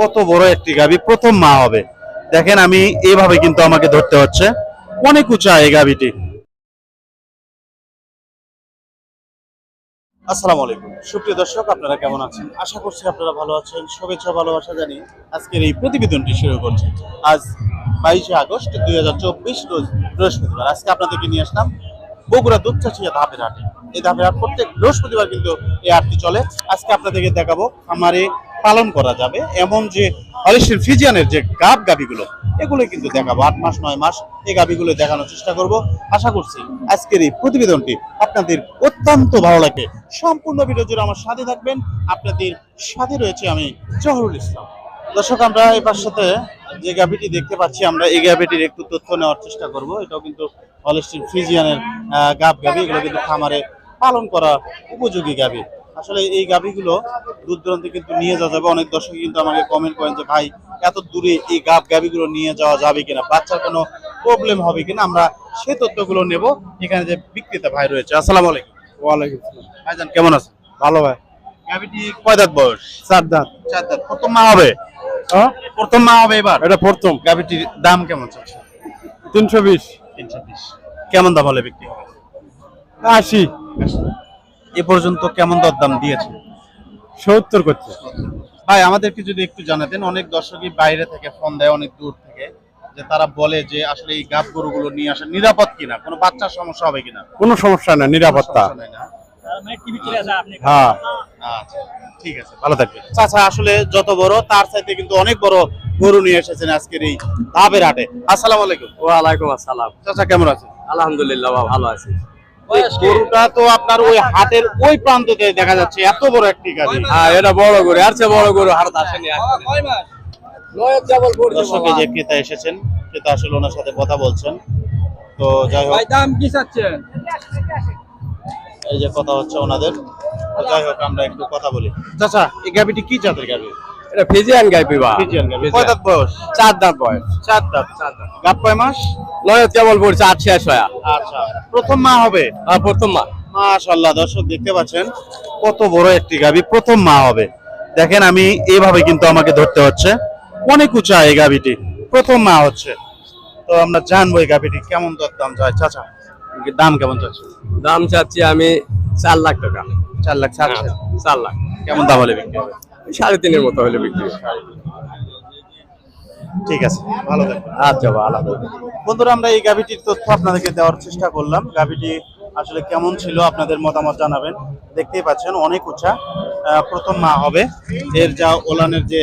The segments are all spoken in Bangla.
কত বড় একটি গাভী প্রথম মা হবে। দেখেন, আমি এইভাবে কিন্তু আমাকে ধরতে হচ্ছে। অনেক উঁচা এই গাভীটি আসসালামু আলাইকুম। সুপ্রিয় দর্শক, আপনারা কেমন আছেন? আশা করছি আপনারা ভালো আছেন। শুভেচ্ছা, ভালোবাসা জানি আজকের এই প্রতিবেদনটি শুরু করছি। আজ বাইশে আগস্ট দুই হাজার চব্বিশ, রোজ বৃহস্পতিবার। আজকে আপনাদেরকে নিয়ে আসলাম বগুড়া দুপচাচিয়া ধাপের হাটে। এই ধাপের হাট প্রত্যেক বৃহস্পতিবার কিন্তু এই হাটটি চলে। আজকে আপনাদেরকে দেখাবো খামারে পালন করা যাবে। এমন যে হলিস্টিন ফিজিয়ানের যে গাব গাবিগুলো এগুলো কিন্তু দেখাবো। আট মাস, নয় মাস এই গাবিগুলো দেখানোর চেষ্টা করব। আশা করছি আজকের এই প্রতিবেদনটি আপনাদের অত্যন্ত ভালো লাগবে। সম্পূর্ণ ভিডিও জুড়ে আমার সাথে থাকবেন। আপনাদের সাথে রয়েছে আমি জহরুল ইসলাম। দর্শক, আমরা এবার সাথে যে গাভিটি দেখতে পাচ্ছি, আমরা এই গাভিটির একটু তথ্য নেওয়ার চেষ্টা করব। এটাও কিন্তু হলিস্টিন ফ্রিজিয়ানের গাব গাভি এগুলো কিন্তু খামারে পালন করা উপযোগী গাভি আসলে এই গাভিগুলো দূর দূরান্তে কিন্তু নিয়ে যাওয়া যাবে। অনেক দর্শক কিন্তু আমাকে কমেন্ট করেন যে ভাই এত দূরে এই গাব গাভিগুলো নিয়ে যাওয়া যাবে কিনা? বাচ্চার কোনো প্রবলেম হবে কিনা? আমরা সে তথ্যগুলো নেব। এখানে যে বিক্রেতা ভাই রয়েছে আসসালামু আলাইকুম। ওয়ালাইকুম আসসালাম ভাইজান কেমন আছেন? ভালো ভাই। গাভিটি কয় দাঁত বয়স? চার দাঁত। চার দাঁত। প্রথম মা হবে? প্রথম মা হবে এবার? এটা প্রথম। গাভিটির দাম কেমন চলছে তিনশো বিশ। তিনশো বিশ। কেমন দাম হলে বিক্রি হবে? আশি। এ পর্যন্ত কেমন দর দাম দিয়েছে? সত্তর করছে। ভাই আমাদেরকে যদি একটু জানাতেন অনেক দর্শকই বাইরে থেকে ফোন দেয় অনেক দূর থেকে যে তারা বলে যে আসলে এই গাব গরুগুলো নিয়ে আসা নিরাপদ কিনা কোনো বাচ্চার সমস্যা হবে কিনা? কোনো সমস্যা নাই নিরাপত্তা। সমস্যা নাই না? হ্যাঁ আচ্ছা ঠিক আছে ভালো থাকবে চাচা আসলে যত বড় তার চাইতে কিন্তু অনেক বড় গরু নিয়ে এসেছেন আজকের এই ধাপের হাটে। আসসালামু আলাইকুম। ওয়ালাইকুম আসসালাম। চাচা কেমন আছেন? আলহামদুলিল্লাহ ভালো আছি। গরুটা তো আপনার ওই হাটের ওই প্রান্ততে দেখা যাচ্ছে এত বড় একটি গাড়ি। হ্যাঁ এটা বড় গরু আর চেয়ে বড় গরু হারত আসেনি দর্শক যে ক্রেতা এসেছেন ক্রেতা আসলে ওনার সাথে কথা বলছেন। তো যাই হোক। দাম কি চাচ্ছেন? এই যে কথা হচ্ছে ওনাদের। তো যাই হোক আমরা একটু কথা বলি। চাচা এই গাবিটি কি জাতের গাবি এটা ফিজিয়ান গাই পিবা। ফিজিয়ান গাবি কয় দাঁত বয়স? চার দাঁত বয়স। চার দাঁত গাব কয় মাস? নয়ত কেবল পড়ছে আট শেষ হয়া। আচ্ছা। প্রথম মা হবে? আর প্রথম মা। মাশাআল্লাহ দর্শক দেখতে পাচ্ছেন কত বড় একটি গাবি প্রথম মা হবে। দেখেন আমি এইভাবে কিন্তু আমাকে ধরতে হচ্ছে। অনেক উঁচা এই গাবিটি। প্রথম মা হচ্ছে। তো আমরা জানব এই গাবিটি কেমন দাম যায় চাচা দাম কেমন যাচ্ছে দাম চাচ্ছি আমি চার লাখ টাকা। চার লাখ। চার লাখ। কেমন দাম হলে বিক্রি হবে? সাড়ে তিনের মতো হলে বিক্রি। ঠিক আছে ভালো থাকবেন। আচ্ছা ভালো বন্ধুরা আমরা এই গাভিটির তথ্য আপনাদেরকে দেওয়ার চেষ্টা করলাম। গাভিটি আসলে কেমন ছিল আপনাদের মতামত জানাবেন। দেখতেই পাচ্ছেন অনেক উঁচা। প্রথম মা হবে। এর যা ওলানের যে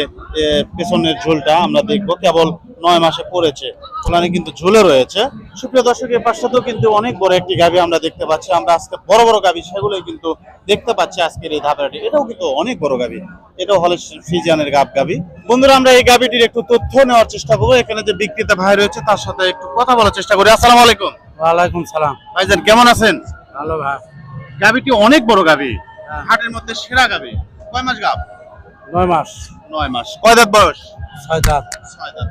পেছনের ঝোলটা আমরা দেখব। কেবল নয় মাসে পড়েছে। ওলানে কিন্তু ঝুলে রয়েছে। সুপ্রিয় দর্শকের পাশাতেও কিন্তু অনেক বড় একটি গাভি আমরা দেখতে পাচ্ছি। আমরা আজকে বড় বড় গাভি সেগুলোই কিন্তু দেখতে পাচ্ছি আজকের এই ধাপেরাটি এটাও কিন্তু অনেক বড় গাভি এটাও হলে ফিজিয়ানের গাব গাভি বন্ধুরা, আমরা এই গাভিটির একটু তথ্য নেওয়ার চেষ্টা করব। এখানে যে বিক্রেতা ভাই রয়েছে, তার সাথে একটু কথা বলার চেষ্টা করি। আসসালামু আলাইকুম। ওয়ালাইকুম সালাম। ভাইজান কেমন আছেন? ভালো ভাই। গাভিটি অনেক বড় গাভি। হাটের মধ্যে সেরা গাভি। কয় মাস গাভ? নয় মাস। নয় মাস। কয় দাঁত বয়স? ছয় দাঁত। ছয় দাঁত।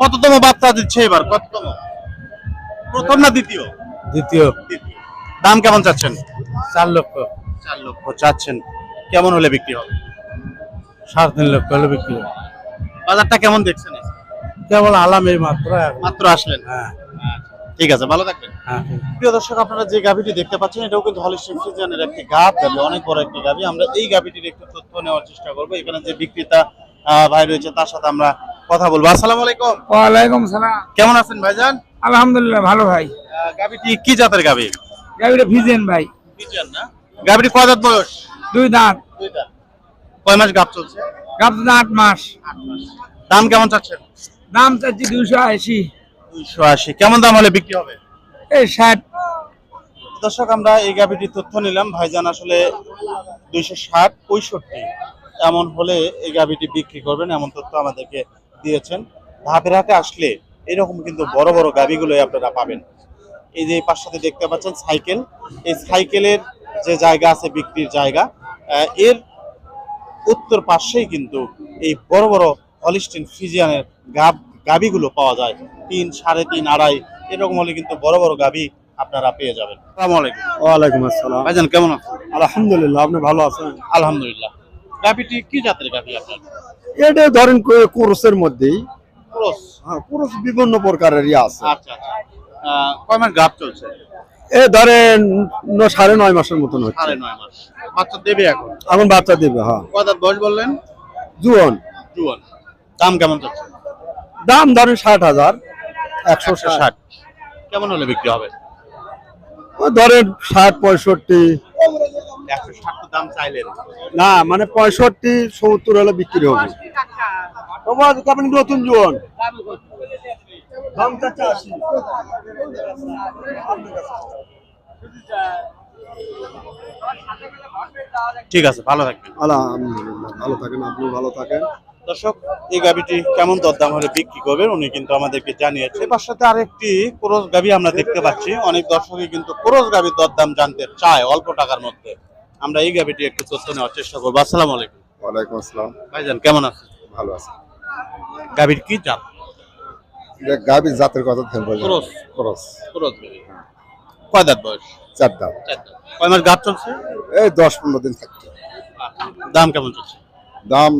কততম বাচ্চা দিচ্ছে এবার? কততম? প্রথম না দ্বিতীয়? দ্বিতীয়। দাম কেমন চাচ্ছেন? চার লক্ষ। চার লক্ষ চাচ্ছেন। কেমন হলে বিক্রি হবে? সাড়ে তিন লক্ষ হলে বিক্রি হবে। বাজারটা কেমন দেখছেন? কেবল আলাম এই মাত্র। মাত্র আসলেন। হ্যাঁ। ঠিক আছে ভালো থাকবেন। হ্যাঁ প্রিয় দর্শক আপনারা যে গাভিটি দেখতে পাচ্ছেন এটাও কিন্তু হলিস্টিন ফ্রিজিয়ানের একটি গাভ গাভি অনেক বড় একটি গাভি। আমরা এই গাভিটির একটু তথ্য নেওয়ার চেষ্টা করব। এখানে যে বিক্রেতা ভাই রয়েছে তার সাথে আমরা কথা বলব। আসসালামু আলাইকুম। ওয়ালাইকুম সালাম। কেমন আছেন ভাইজান? আলহামদুলিল্লাহ ভালো ভাই। গাভিটি কি জাতের গাভি? গাড়িটা ভিজেন ভাই। ফ্রিজিয়ান না? গাভিটি কয় দাঁত বয়স? দুই দাঁত। দুইটা কয় মাস গাভ চলছে? গাপ আট মাস। দাম কেমন চাচ্ছেন? দাম চাচ্ছি দুইশো আশি। দুইশো আশি। কেমন দাম হলে বিক্রি হবে? এই ষাট। দর্শক আমরা এই গাভিটির তথ্য নিলাম। ভাইজান আসলে দুইশো ষাট পঁয়ষট্টি। এমন হলে এই গাভিটি বিক্রি করবেন এমন তথ্য আমাদেরকে দিয়েছেন। ধাপের হাটে আসলে এরকম কিন্তু বড় বড় গাভিগুলোই আপনারা পাবেন। এই যে পাশ সাথে দেখতে পাচ্ছেন সাইকেল। এই সাইকেলের যে জায়গা আছে বিক্রির জায়গা এর উত্তর পাশেই কিন্তু এই বড় বড় হলিস্টিন ফিজিয়ানের গাব গাভিগুলো পাওয়া যায়। তিন সাড়ে তিন আড়াই এরকম হলে কিন্তু বড় বড় গাভি আপনারা পেয়ে যাবেন। আসসালামু আলাইকুম। ওয়ালাইকুম আসসালাম। ভাইজান কেমন আছেন? আলহামদুলিল্লাহ আপনি ভালো আছেন? আলহামদুলিল্লাহ। গাভিটি কি জাতের গাভি আপনার? এটা ধরেন কোরসের মধ্যেই। ক্রস? হ্যাঁ কোরস বিভিন্ন প্রকারেরই আছে। আচ্ছা আচ্ছা। কয় মাস গাভ চলছে? এ ধরেন সাড়ে নয় মাসের মতন হচ্ছে। সাড়ে নয় মাস। বাচ্চা দেবে এখন? এখন বাচ্চা দেবে হ্যাঁ। কয় বয়স বললেন? জুয়ন। জুয়ান। দাম কেমন চলছে? দাম ধরেন ষাট হাজার একশো ষাট। কেমন হলে বিক্রি হবে? ধরেন ষাট পঁয়ষট্টি। না মানে পঁয়ষট্টি সত্তর হলে বিক্রি হবে। তোমার কেমন নতুন আশি ঠিক আছে ভালো থাকবেন। আলহামদুলিল্লাহ ভালো থাকেন আপনি ভালো থাকেন। দর্শক এই গাবিটি কেমন দরদাম হলে বিক্রি করবেন উনি কিন্তু আমাদেরকে জানিয়েছে। এবার সাথে আরেকটি ক্রোজ গাবি আমরা দেখতে পাচ্ছি। অনেক দর্শকই কিন্তু ক্রোজ গাবির দরদাম জানতে চায় অল্প টাকার মধ্যে। আমরা এই গাবিটি একটু তথ্য নেওয়ার চেষ্টা করব। আসসালাম আলাইকুম। ওয়ালাইকুম আসসালাম। ভাইজান কেমন আছেন? ভালো আছেন গাবির কি জাত? গাভীর জাতের কথা খরচ ক্রোজ গাবি কয় দাঁত বয়স? চার দাম চার দাঁত। কয় মাস গাছ চলছে? এই দশ পনেরো দিন থাকছে দাম কেমন চলছে? দাম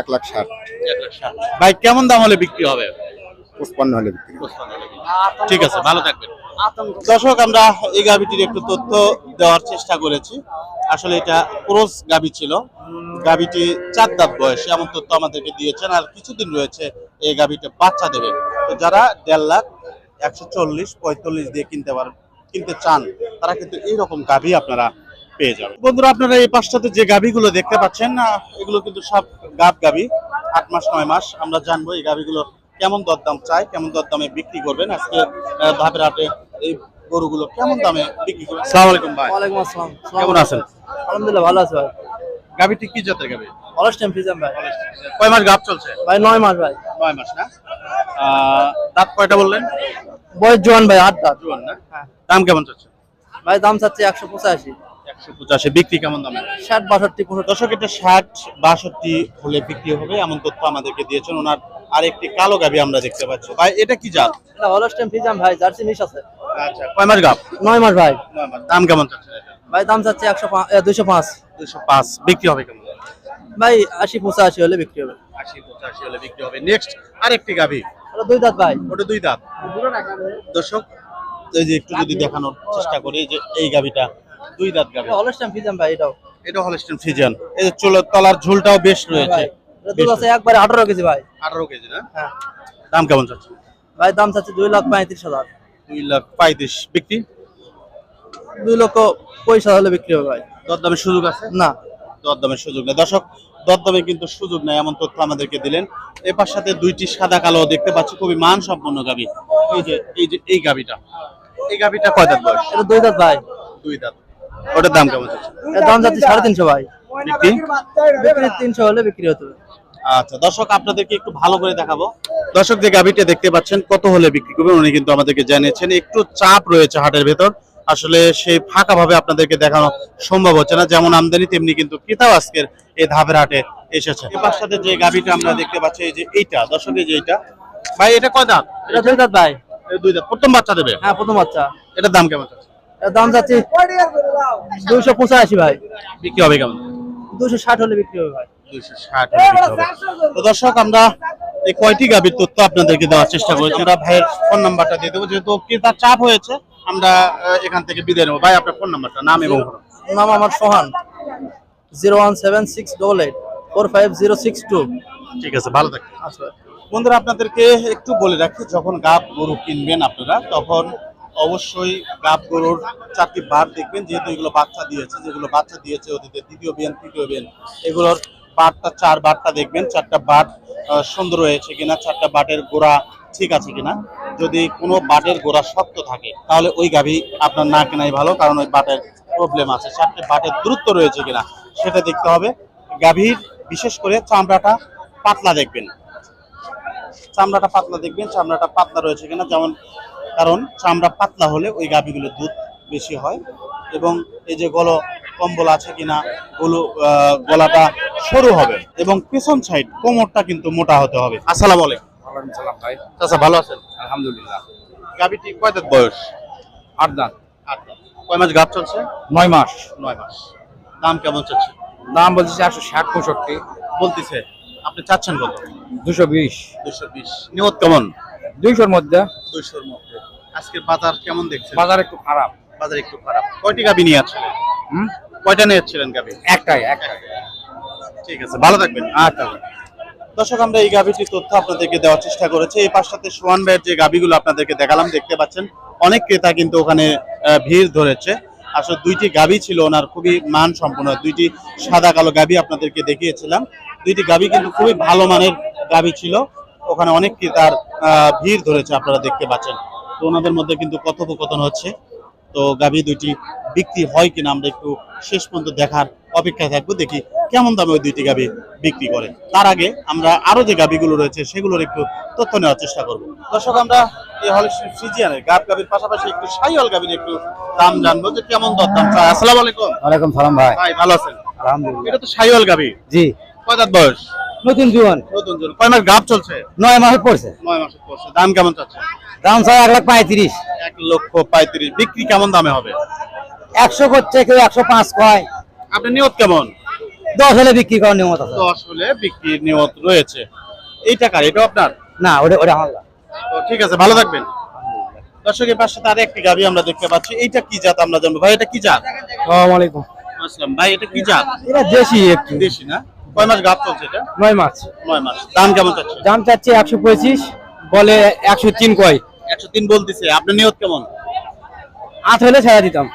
এক লাখ ষাট। ভাই কেমন দাম হলে বিক্রি হবে? পঁচপান্ন হলে বিক্রি ঠিক আছে ভালো থাকবেন। দর্শক আমরা এই গাভিটির একটু তথ্য দেওয়ার চেষ্টা করেছি। আসলে এটা ক্রোস গাভি ছিল। গাভিটি চার দাঁত বয়সে এমন তথ্য আমাদেরকে দিয়েছেন। আর কিছুদিন রয়েছে এই গাভিটা বাচ্চা দেবে। তো যারা দেড় লাখ একশো চল্লিশ পঁয়তাল্লিশ দিয়ে কিনতে পারেন কিনতে চান তারা কিন্তু এইরকম গাভি আপনারা পেয়ে যাবেন। বন্ধুরা আপনারা এই পাঁচটাতে যে গাভিগুলো দেখতে পাচ্ছেন এগুলো কিন্তু সব গাব গাভি আট মাস নয় মাস। আমরা জানব এই গাভিগুলো কেমন দরদাম চাই কেমন দরদামে বিক্রি করবেন। আজকে ধাপের হাটে এই গরুগুলো কেমন দামে বিক্রি করবেন? সালাম আলাইকুম ভাই। ওয়ালাইকুম আসসালাম। কেমন আছেন? আলহামদুলিল্লাহ ভালো আছে ভাই। গাভিটি কি জাতের গাভি? অলস টাইম ফিজাম ভাই কয় মাস গাভ চলছে? ভাই নয় মাস ভাই। নয় মাস না? আহ, দাঁত কয়টা বললেন? বয়স জোয়ান ভাই আট দাঁত। জুয়ান না? দাম কেমন চলছে ভাই দাম চাচ্ছে একশো পঁচাশি। পঁচাশি বিক্রি কেমন দামে? ষাট বাষট্টি পঁয়ষট্টি। দর্শক এটা ষাট বাষট্টি হলে বিক্রি হবে এমন তথ্য আমাদেরকে দিয়েছেন। ওনার আরেকটি কালো গাভি আমরা দেখতে পাচ্ছি। ভাই এটা কি জাত? এটা ফিজাম ভাই জার্সি মিশ আছে। আচ্ছা কয় মাস গাভ নয় মাস ভাই। দাম কেমন চলছে ভাই দাম চাচ্ছে একশো দুইশো পাঁচ। দুশো পাঁচ। বিক্রি হবে কেমন? ভাই আশি পঁচাশি হলে বিক্রি হবে। আশি পঁচাশি হলে বিক্রি হবে। নেক্সট আরেকটি গাভি এটা দুই দাঁত ভাই। ওটা দুই দাঁত। দর্শক এই যে একটু যদি দেখানোর চেষ্টা করি যে এই গাভিটা দুই দাঁত গাভি। অলস টাইম ফিজাম ভাই এটাও। এটা হলস্টেন ফিজিয়ান এই চুলের তলার ঝুলটাও বেশ রয়েছে। দুধ আছে একবারে আঠারো কেজি ভাই। আঠারো কেজি না? হ্যাঁ। দাম কেমন চাচ্ছে ভাই দাম চাচ্ছে দুই লাখ পঁয়ত্রিশ হাজার। দুই লাখ পঁয়ত্রিশ। বিক্রি? দুই লক্ষ পয়সা হলে বিক্রি হবে ভাই। দরদামের সুযোগ আছে? না। দরদামের সুযোগ নেই। দর্শক দরদামে কিন্তু সুযোগ নেই এমন তথ্য আমাদেরকে দিলেন। এপার সাথে দুইটি সাদা কালো দেখতে পাচ্ছি খুবই মান সম্পন্ন গাভি। এই যে এই যে এই গাভিটা। এই গাভিটা কয় দাঁত বয়স? এটা দুই দাঁত ভাই। দুই দাঁত। ওটার দাম কেমন দাম যাচ্ছে সাড়ে তিনশো ভাই। বিক্রি? বিক্রি তিনশো হলে বিক্রি হতে আচ্ছা দর্শক আপনাদেরকে একটু ভালো করে দেখাবো। দর্শক যে গাভিটা দেখতে পাচ্ছেন কত হলে বিক্রি করবেন উনি কিন্তু আমাদেরকে জানিয়েছেন একটু চাপ রয়েছে হাটের ভেতর। আসলে সেই ফাঁকা ভাবে আপনাদেরকে দেখানো সম্ভব হচ্ছে না যেমন আমদানি তেমনি কিন্তু ক্রেতাও আজকের এই ধাপের হাটে এসেছে। এবার সাথে যে গাভিটা আমরা দেখতে পাচ্ছি এই যে এইটা দর্শক এই যে এইটা। ভাই এটা কয় দাঁত? এটা দুই দাঁত ভাই। দুই দাঁত প্রথম বাচ্চা দেবে? হ্যাঁ প্রথম বাচ্চা। এটার দাম কেমন দাম যাচ্ছে দুইশো পঁচাশি ভাই। বিক্রি হবে কেমন? দুশো ষাট হলে বিক্রি হবে ভাই। দুইশো ষাট। তো দর্শক আমরা এই কয়টি গাভীর তথ্য আপনাদেরকে দেওয়ার চেষ্টা করি আমরা ভাইয়ের ফোন নাম্বারটা দিয়ে দেবো। যেহেতু ক্রেতার চাপ হয়েছে আমরা এখান থেকে বিদায় নেব। ভাই আপনার ফোন নাম্বারটা নাম এবং নাম আমার Sohan. Zero one seven six double eight four five zero six two. ঠিক আছে ভালো থাকবেন। আচ্ছা। বন্ধুরা আপনাদেরকে একটু বলে রাখি যখন গাব গরু কিনবেন আপনারা তখন অবশ্যই গাব গরুর চারটি বার দেখবেন, যেহেতু এগুলো বাচ্চা দিয়েছে, যেগুলো বাচ্চা দিয়েছে অতীতে দ্বিতীয় বিয়ান, তৃতীয় বিয়ান, এগুলোর বারটা, চার বারটা দেখবেন, চারটা বাট সুন্দর হয়েছে কিনা, চারটা বাটের গোড়া ঠিক আছে কিনা। যদি কোনো বাটের গোড়া শক্ত থাকে, তাহলে ওই গাভী আপনার না কেনাই ভালো, কারণ ওই বাটের প্রবলেম আছে। চারটে বাটের দূরত্ব রয়েছে কিনা, সেটা দেখতে হবে। গাভীর, বিশেষ করে চামড়াটা পাতলা দেখবেন। চামড়াটা পাতলা দেখবেন, চামড়াটা পাতলা রয়েছে কিনা, যেমন কারণ চামড়া পাতলা হলে ওই গাভীগুলোর দুধ বেশি হয়। এবং এই যে গল কম্বল আছে কিনা গলু গলাটা সরু হবে এবং পেছন সাইড কোমরটা কিন্তু মোটা হতে হবে। আসসালামু আলাইকুম। সালাম ভাই। আচ্ছা ভালো আছেন? আলহামদুলিল্লাহ। গাভীটি কয় দাঁত বয়স? আট দাঁত। আট দাঁত। কয় মাস গাভ চলছে? নয় মাস। নয় মাস। দাম কেমন চলছে দাম বলছি চারশো ষাট পঁয়ষট্টি। বলতেছে আপনি চাচ্ছেন কত? দুশো বিশ। দুশো বিশ। নিয়ত কেমন? দুইশোর মধ্যে। দুইশোর মধ্যে। আজকের বাজার কেমন দেখছেন? বাজার একটু খারাপ। বাজার একটু খারাপ। কয়টি গাবি নিয়ে আসছিলেন হুম? কয়টা নিয়ে আসছিলেন গাবি একটাই একটাই। ঠিক আছে ভালো থাকবেন। আচ্ছা। দর্শক আমরা এই গাভিটির তথ্য আপনাদেরকে দেওয়ার চেষ্টা করেছি। এই পাশটাতে সোয়ান ভাইয়ের যে গাভিগুলো আপনাদেরকে দেখালাম দেখতে পাচ্ছেন অনেক ক্রেতা কিন্তু ওখানে ভিড় ধরেছে। আসলে দুইটি গাভি ছিল ওনার খুবই মান সম্পন্ন দুইটি সাদা কালো গাভি আপনাদেরকে দেখিয়েছিলাম। দুইটি গাভি কিন্তু খুবই ভালো মানের গাভি ছিল। ওখানে অনেক ক্রেতার ভিড় ধরেছে আপনারা দেখতে পাচ্ছেন। তো ওনাদের মধ্যে কিন্তু কথোপকথন হচ্ছে। তো গাভি দুইটি বিক্রি হয় কিনা আমরা একটু শেষ পর্যন্ত দেখার অপেক্ষায় থাকব। দেখি কেমন দামে ওই দুইটি গাভি বিক্রি করে। তার আগে আমরা আরও যে গাভিগুলো রয়েছে সেগুলোর একটু তথ্য নেওয়ার চেষ্টা করব। দর্শক আমরা এই হল সিজিয়ানের গাভ গাভির পাশাপাশি একটু সাইওয়াল গাভির একটু দাম জানব যে কেমন দর দাম আসসালামু আলাইকুম। ওয়ালাইকুম সালাম ভাই। ভাই ভালো আছেন? আলহামদুলিল্লাহ। এটা তো সাইওয়াল গাভি। জি। কয় দাঁত বয়স? নতুন জুয়ান নতুন জন কয় মাস চলছে? নয় মাসে পড়ছে। নয় মাসের পড়ছে। দাম কেমন চাচ্ছে? দাম স্যার এক লাখ পঁয়ত্রিশ। এক লক্ষ পঁয়ত্রিশ। বিক্রি কেমন দামে হবে? একশো করছে কেউ একশো পাঁচ কয়। আপনি নিয়ত কেমন? দশ হলে বিক্রি করার নিয়মত আছে। দশ হলে বিক্রির নিয়ত রয়েছে। এই টাকার এটা আপনার? না ওটা ওটা আমার। ঠিক আছে ভালো থাকবেন। দর্শকের পাশে তার একটি গাভি আমরা দেখতে পাচ্ছি। এইটা কি জাত আমরা জানব? ভাই এটা কি জাত? আসসালামু। আলাইকুম আসলাম ভাই এটা কি জাত? এটা দেশি একটু। দেশি না? কয় মাস গাভ চলছে এটা? নয় মাস। নয় মাস। দাম কেমন চাচ্ছে? দাম চাচ্ছে একশো পঁচিশ বলে একশো তিন কয়। একশো তিন বলতেছে আপনার নিয়ত কেমন? আট হলে ছেড়ে দিতাম।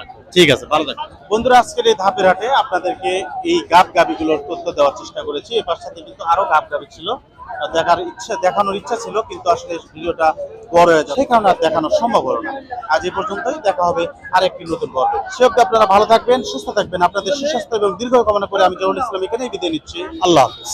আচ্ছা, ঠিক আছে ভালো থাকবেন। বন্ধুরা আজকের এই ধাপের হাটে আপনাদেরকে এই গাব গাবিগুলোর তথ্য দেওয়ার চেষ্টা করেছি। এবার সাথে কিন্তু আরও গাব গাবি ছিল। দেখার ইচ্ছা দেখানোর ইচ্ছা ছিল কিন্তু আসলে ভিডিওটা বড় হয়ে যায় সেই কারণে আর দেখানো সম্ভব হলো না আজ এই পর্যন্তই, দেখা হবে আরেকটি নতুন পর্বে। সে অব্দি আপনারা ভালো থাকবেন, সুস্থ থাকবেন। আপনাদের সুস্বাস্থ্য এবং দীর্ঘ কামনা করে আমি জহুল ইসলাম এখানেই বিদায় নিচ্ছি। আল্লাহ হাফিজ।